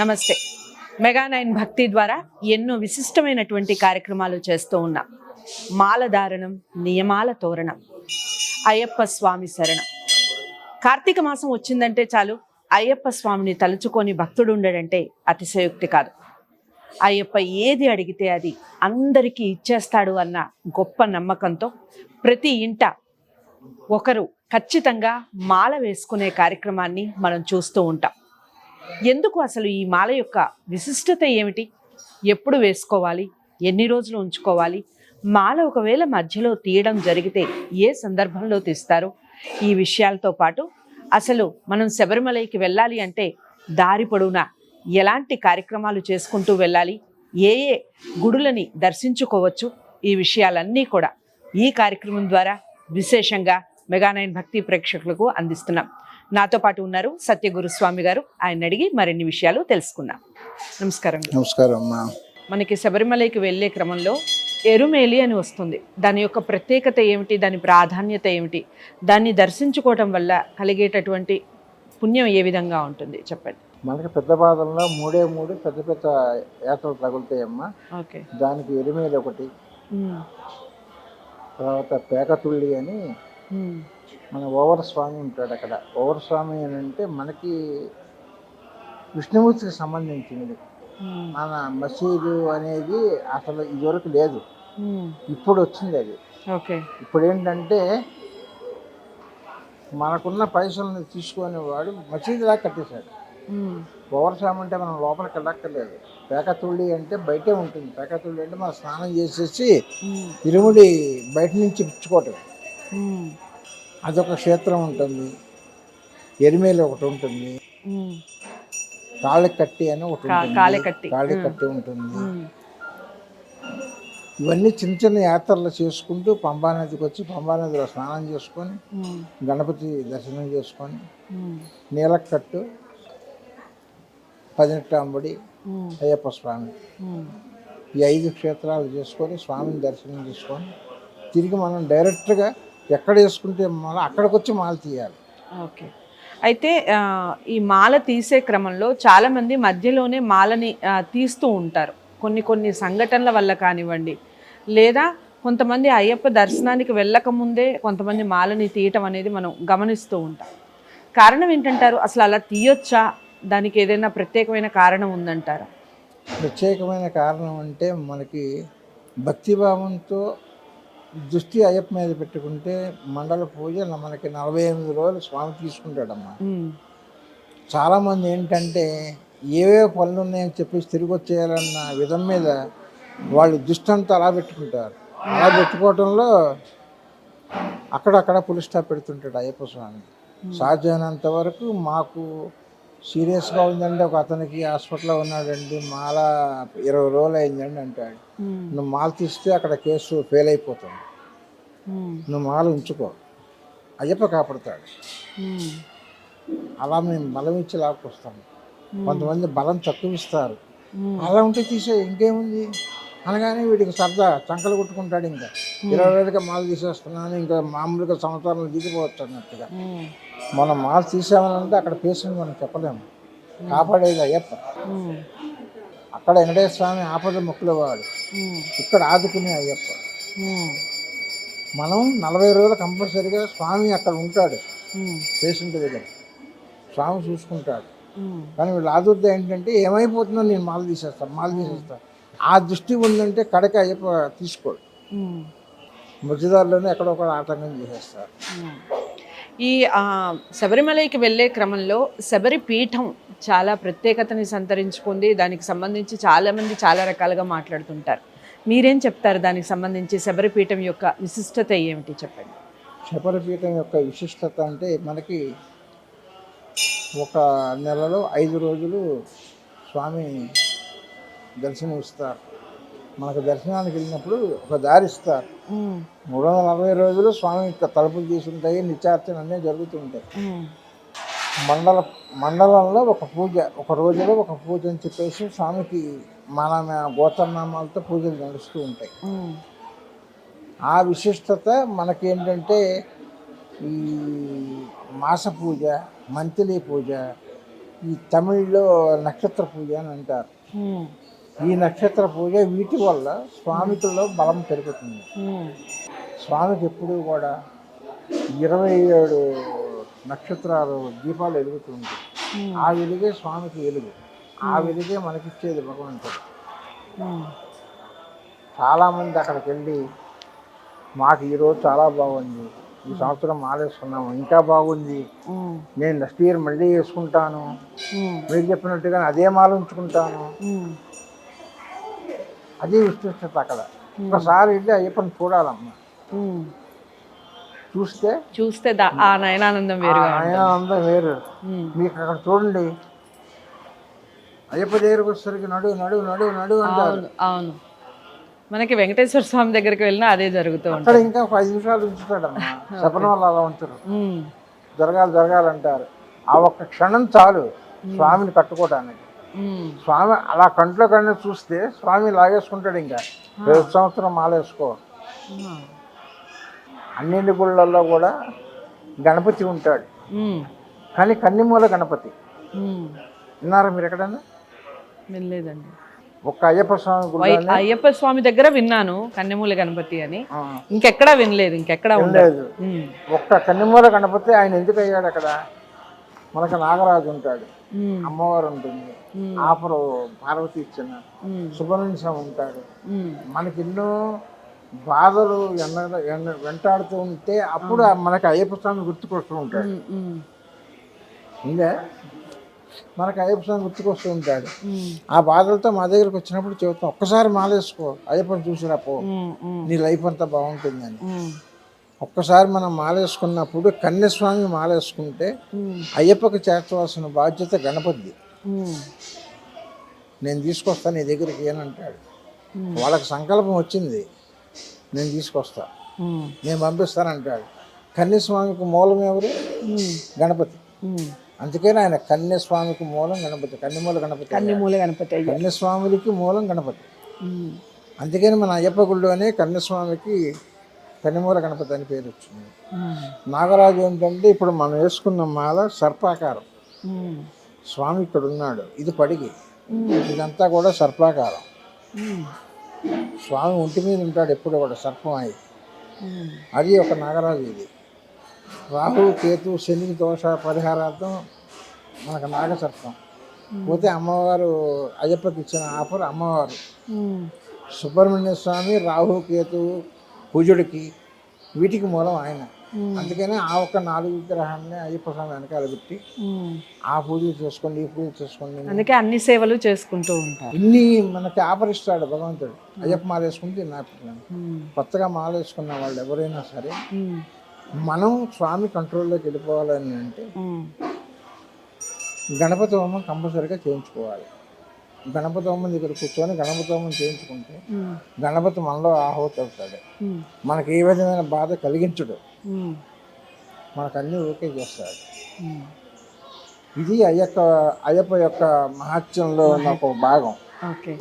నమస్తే. Mega nine భక్తి ద్వారా ఎన్నో విశిష్టమైనటువంటి కార్యక్రమాలు చేస్తూ ఉన్నాం. మాలధారణం నియమాల తోరణం అయ్యప్ప స్వామి శరణం. కార్తీక మాసం వచ్చిందంటే చాలు అయ్యప్ప స్వామిని తలుచుకొని భక్తుడు ఉండడంటే అతిశయోక్తి కాదు. అయ్యప్ప ఏది అడిగితే అది అందరికీ ఇచ్చేస్తాడు అన్న గొప్ప నమ్మకంతో ప్రతి ఇంట ఒకరు ఖచ్చితంగా మాల వేసుకునే కార్యక్రమాన్ని మనం చూస్తూ ఉంటాం. ఎందుకు అసలు ఈ మాల యొక్క విశిష్టత ఏమిటి? ఎప్పుడు వేసుకోవాలి? ఎన్ని రోజులు ఉంచుకోవాలి? మాల ఒకవేళ మధ్యలో తీయడం జరిగితే ఏ సందర్భంలో తీస్తారు? ఈ విషయాలతో పాటు అసలు మనం శబరిమలైకి వెళ్ళాలి అంటే దారి పొడవునా? ఎలాంటి కార్యక్రమాలు చేసుకుంటూ వెళ్ళాలి? ఏ ఏ గుడులని దర్శించుకోవచ్చు? ఈ విషయాలన్నీ కూడా ఈ కార్యక్రమం ద్వారా విశేషంగా మెగానైన్ భక్తి ప్రేక్షకులకు అందిస్తున్నాం. నాతో పాటు ఉన్నారు సత్యగురు స్వామి గారు. ఆయన అడిగి మరిన్ని విషయాలు తెలుసుకుందాం. నమస్కారం నమస్కారం అమ్మా. మనకి శబరిమలైకి వెళ్ళే క్రమంలో ఎరుమేలి అని వస్తుంది. దాని యొక్క ప్రత్యేకత ఏమిటి? దాని ప్రాధాన్యత ఏమిటి? దాన్ని దర్శించుకోవటం వల్ల కలిగేటటువంటి పుణ్యం ఏ విధంగా ఉంటుంది? చెప్పండి. మనకి పెద్ద బాధల్లో మూడే మూడు పెద్ద పెద్ద యాత్రలు తగులుతాయమ్మా. ఓకే. దానికి ఎరిమేలి ఒకటి. తర్వాత పేకతుళ్ళి అని మన ఓవర్ స్వామి ఉంటాడు అక్కడ. ఓవర్ స్వామి అని అంటే మనకి విష్ణుమూర్తికి సంబంధించింది. మన మసీదు అనేది అసలు ఇదివరకు లేదు. ఇప్పుడు వచ్చింది అది. ఓకే. ఇప్పుడు ఏంటంటే మనకున్న పైసలను తీసుకొని వాడు మసీదులా కట్టేశాడు. ఓవర్సామ్ అంటే మనం లోపలికి వెళ్ళక్కర్లేదు. పేకతుళ్ళి అంటే బయటే ఉంటుంది. పేకతుళ్ళి అంటే మనం స్నానం చేసేసి ఇరుముడి బయట నుంచి ఇచ్చుకోవటం అదొక క్షేత్రం ఉంటుంది. ఎరిమేలి ఒకటి ఉంటుంది. కాళ్ళకట్టి అని ఒకటి కా- ఉంటుంది. కాళ్ళకట్టి. కాళ్ళకట్టి ఉంటుంది. ఇవన్నీ చిన్న చిన్న యాత్రలు చేసుకుంటూ పంబా నదికి వచ్చి పంబా నదిలో స్నానం చేసుకొని గణపతి దర్శనం చేసుకొని నీలకట్టు పదినెట్టాంబడి అయ్యప్ప స్వామి. ఈ ఐదు క్షేత్రాలు చేసుకొని స్వామిని దర్శనం చేసుకొని తిరిగి మనం డైరెక్ట్గా ఎక్కడ వేసుకుంటే మన అక్కడికి వచ్చి మాల తీయాలి. ఓకే. అయితే ఈ మాల తీసే క్రమంలో చాలా మంది మధ్యలోనే మాలని తీస్తూ ఉంటారు. కొన్ని కొన్ని సంఘటనల వల్ల కానివ్వండి. లేదా కొంతమంది అయ్యప్ప దర్శనానికి వెళ్ళక ముందే కొంతమంది మాలని తీయటం అనేది మనం గమనిస్తూ ఉంటాం. కారణం ఏంటంటారు? అసలు అలా తీయొచ్చా? దానికి ఏదైనా ప్రత్యేకమైన కారణం ఉందంటారా? ప్రత్యేకమైన కారణం అంటే మనకి భక్తిభావంతో దృష్టి అయ్యప్ప మీద పెట్టుకుంటే మండల పూజ మనకి నలభై ఎనిమిది రోజులు స్వామి తీసుకుంటాడమ్మా. చాలామంది ఏంటంటే ఏవే పనులు ఉన్నాయని చెప్పేసి తిరిగి వచ్చేయాలన్న విధం మీద వాళ్ళు దృష్టి అంతా అలా పెట్టుకుంటారు. అలా పెట్టుకోవటంలో అక్కడక్కడ పులి స్టాప్ పెడుతుంటాడు అయ్యప్ప స్వామి. సాధ్యమైనంత వరకు మాకు సీరియస్గా ఉందండి ఒక అతనికి హాస్పిటల్లో ఉన్నాడండి మాల ఇరవై రోజులు అయిందండి అంటాడు. నువ్వు మాల తీస్తే అక్కడ కేసు ఫెయిల్ అయిపోతుంది. నువ్వు మాల ఉంచుకో. అయ్యప్ప కాపాడుతాడు. అలా మేము బలం ఇచ్చి లాక్కొస్తాం. కొంతమంది బలం తక్కువ ఇస్తారు. అలా ఉంటే తీసే ఇంకేముంది? అనగానే వీడికి సరదా చంకలు కొట్టుకుంటాడు ఇంకా. ఇరవై వేలుగా మాల తీసేస్తున్నాను ఇంకా మామూలుగా సంవత్సరాలు దిగిపోవచ్చు అన్నట్టుగా. మనం మాల తీసామనంటే అక్కడ పేషెంట్ మనం చెప్పలేము. కాపాడేది అయ్యప్ప. అక్కడ వెంకటేశ్వర స్వామి ఆపద మొక్కులవాడు. ఇక్కడ ఆదుకునే అయ్యప్ప. మనం నలభై రోజులు కంపల్సరీగా స్వామి అక్కడ ఉంటాడు. పేషెంట్ దగ్గర. స్వామి చూసుకుంటాడు. కానీ వీళ్ళు ఆదుర్ద ఏంటంటే ఏమైపోతుందో నేను మాల తీసేస్తాను మాల తీసేస్తాను ఆ దృష్టి ఉందంటే కడక అయ్యప్ప తీసుకోడు. మధ్యదారులోనే ఎక్కడొక్కడ ఆటంకం చేసేస్తారు. ఈ శబరిమలైకి వెళ్ళే క్రమంలో శబరి పీఠం చాలా ప్రత్యేకతని సంతరించుకుంది. దానికి సంబంధించి చాలామంది చాలా రకాలుగా మాట్లాడుతుంటారు. మీరేం చెప్తారు దానికి సంబంధించి శబరి పీఠం యొక్క విశిష్టత ఏమిటి చెప్పండి? శబరిపీఠం యొక్క విశిష్టత అంటే మనకి ఒక నెలలో ఐదు రోజులు స్వామి దర్శనం ఇస్తారు మనకు దర్శనానికి వెళ్ళినప్పుడు ఒక దారి ఇస్తారు. మూడు వందల నలభై రోజులు స్వామి యొక్క తలుపులు తీసుంటాయి నిత్యార్చన అన్నీ జరుగుతుంటాయి మండల మండలంలో ఒక పూజ ఒక రోజులో ఒక పూజ అని చెప్పేసి స్వామికి మన గోత్రనామాలతో పూజలు నడుస్తూ ఉంటాయి. ఆ విశిష్టత మనకేంటంటే ఈ మాస పూజ మంత్లీ పూజ ఈ తమిళ్ళో నక్షత్ర పూజ అని అంటారు. ఈ నక్షత్ర పూజ వీటి వల్ల స్వామికుల్లో బలం పెరుగుతుంది. స్వామికి ఎప్పుడూ కూడా ఇరవై ఏడు నక్షత్రాలు దీపాలు వెలుగుతుంది ఉమ్, ఆ వెలుగే స్వామికి వెలుగు. ఆ వెలుగే మనకిచ్చేది భగవంతుడు. చాలామంది అక్కడికి వెళ్ళి మాకు ఈరోజు చాలా బాగుంది. ఈ సంవత్సరం మాలేసుకున్నాము ఇంకా బాగుంది. నేను నెక్స్ట్ ఇయర్ మళ్ళీ వేసుకుంటాను. మీరు చెప్పినట్టుగా అదే మాల ఉంచుకుంటాను. అది విశిష్టత అక్కడ ఒకసారి వెళ్ళి అయ్యప్పని చూడాలమ్మా. చూస్తే చూస్తే ఆ నయనానందం వేరుగా ఆయన అందం వేరు. మీకు అక్కడ చూడండి. అయ్యప్ప దగ్గరకు వచ్చేసరికి నడు నడు నడు నడు అంటారు. అవును మనకి వెంకటేశ్వర స్వామి దగ్గరికి వెళ్ళినా అదే జరుగుతూ ఉంటుంది. అక్కడ ఇంకా ఒక ఐదు నిమిషాలు ఉంచుతాడమ్మా. శపథం వల్ల అలా ఉంచరు. ఉమ్, జరగాలి జరగాలంటారు ఆ ఒక్క క్షణం చాలు స్వామిని కట్టుకోవడానికి స్వామి అలా కంట్లో కన్నా చూస్తే స్వామి లాగేసుకుంటాడు ఇంకా. రేపు సంవత్సరం మాలేసుకో. అన్ని గుళ్ళల్లో కూడా గణపతి ఉంటాడు. కానీ కన్నిమూల గణపతి. విన్నారా మీరు ఎక్కడన్నా? వినలేదండి. ఒక్క అయ్యప్ప స్వామి అయ్యప్ప స్వామి దగ్గర విన్నాను కన్నెమూల గణపతి అని. ఇంకెక్కడా వినలేదు ఇంకెక్కడా ఉండదు. లేదు. ఉమ్, ఒక్క కన్నిమూల గణపతి ఆయన ఎందుకు అయ్యాడు అక్కడ? మనకు నాగరాజు ఉంటాడు. అమ్మవారు ఉంటుంది. ఆపరు పార్వతి ఇచ్చిన సుబ్రహ్మణ్య ఉంటాడు. మనకి ఎన్నో బాధలు ఎన్న ఎన్న- వెంటాడుతూ ఉంటే అప్పుడు మనకి అయ్యప్ప స్వామి గుర్తుకొస్తూ ఉంటాడు. ఇంకా మనకి అయ్యప్ప స్వామి గుర్తుకొస్తూ ఉంటాడు. ఆ బాధలతో మా దగ్గరికి వచ్చినప్పుడు చెబుతాం ఒక్కసారి మాలేసుకో అయ్యప్పని చూసిరా పో. నీ లైఫ్ అంతా బాగుంటుందని. ఒక్కసారి మనం మాలేసుకున్నప్పుడు కన్యస్వామి మాలేసుకుంటే అయ్యప్పకి చేర్చవలసిన బాధ్యత గణపతిది. ఉమ్, నేను తీసుకొస్తాను నీ దగ్గరికి Hmm. వాళ్ళకి సంకల్పం వచ్చింది. నేను తీసుకొస్తా. నేను పంపిస్తానంటాడు కన్యస్వామికి మూలం ఎవరు? గణపతి. ఉమ్. అందుకని ఆయన కన్యస్వామికి మూలం గణపతి కన్యమూల గణపతి కన్నెమూల గణపతి కన్యస్వాములకి మూలం గణపతి. అందుకని మన అయ్యప్ప గుళ్ళోనే కన్యస్వామికి కన్యమూల గణపతి అని పేరు వచ్చింది. నాగరాజు ఏంటంటే ఇప్పుడు మనం వేసుకున్న మాల సర్పాకారం. స్వామి ఇక్కడ ఉన్నాడు. ఇది పడిగి. ఇదంతా కూడా సర్పాకారం. స్వామి ఒంటి మీద ఉంటాడు ఎప్పుడు కూడా సర్పం అయి అది ఒక నాగరాజు ఇది. రాహు కేతు శని దోష పరిహారార్థం మనకు నాగసర్పం పోతే అమ్మవారు అయ్యప్పకి ఇచ్చిన ఆఫర్ అమ్మవారు. సుబ్రహ్మణ్య స్వామి రాహు కేతు కుజుడికి వీటికి మూలం ఆయన. అందుకనే ఆ ఒక్క నాలుగు విగ్రహాన్ని అయ్యప్ప స్వామి వెనకాల పెట్టి. ఆ పూజలు చేసుకోండి ఈ పూజలు చేసుకోండి అందుకే అన్ని సేవలు చేసుకుంటూ ఉంటారు. ఇన్ని మనకి ఆపరిస్తాడు భగవంతుడు. అయ్యప్ప మాల వేసుకుంటే నా కొత్తగా మాల వేసుకున్న వాళ్ళు ఎవరైనా సరే మనం స్వామి కంట్రోల్లోకి వెళ్ళిపోవాలని అంటే గణపతి హోమం కంపల్సరీగా చేయించుకోవాలి. గణపతి హోమం దగ్గర కూర్చొని గణపతి హోమం చేయించుకుంటే గణపతి మనలో ఆహుతి అవుతాడు. మనకి ఏ విధమైన బాధ కలిగించడు. ఉమ్, మనకు అన్నీ ఓకే చేస్తాడు. ఇది అయ్యప్ప అయ్యప్ప యొక్క మహత్యంలో ఉన్న ఒక భాగం. ఓకే.